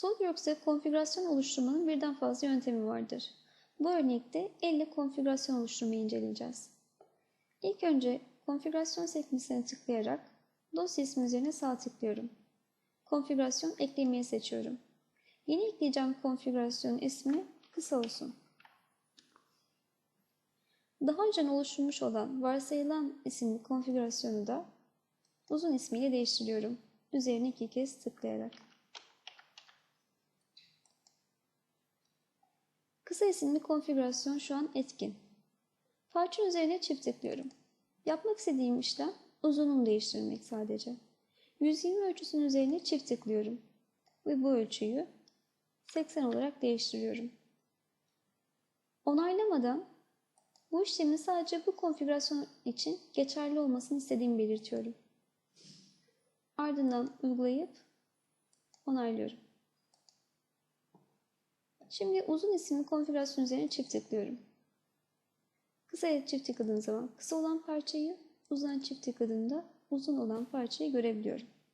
SolidWorks'te konfigürasyon oluşturmanın birden fazla yöntemi vardır. Bu örnekte elle konfigürasyon oluşturmayı inceleyeceğiz. İlk önce konfigürasyon sekmesine tıklayarak dosya ismi üzerine sağ tıklıyorum. Konfigürasyon eklemeyi seçiyorum. Yeni ekleyeceğim konfigürasyonun ismi kısa olsun. Daha önce oluşturmuş olan varsayılan isimli konfigürasyonu da uzun ismiyle değiştiriyorum. Üzerine iki kez tıklayarak. Kısa isimli konfigürasyon şu an etkin. Parça üzerine çift tıklıyorum. Yapmak istediğim işlem uzunluğunu değiştirmek sadece. 120 ölçüsünün üzerine çift tıklıyorum. Ve bu ölçüyü 80 olarak değiştiriyorum. Onaylamadan bu işlemin sadece bu konfigürasyon için geçerli olmasını istediğimi belirtiyorum. Ardından uygulayıp onaylıyorum. Şimdi uzun isimli konfigürasyon üzerine çift tıklıyorum. Kısaya çift tıkladığım zaman kısa olan parçayı, uzun çift tıkladığımda uzun olan parçayı görebiliyorum.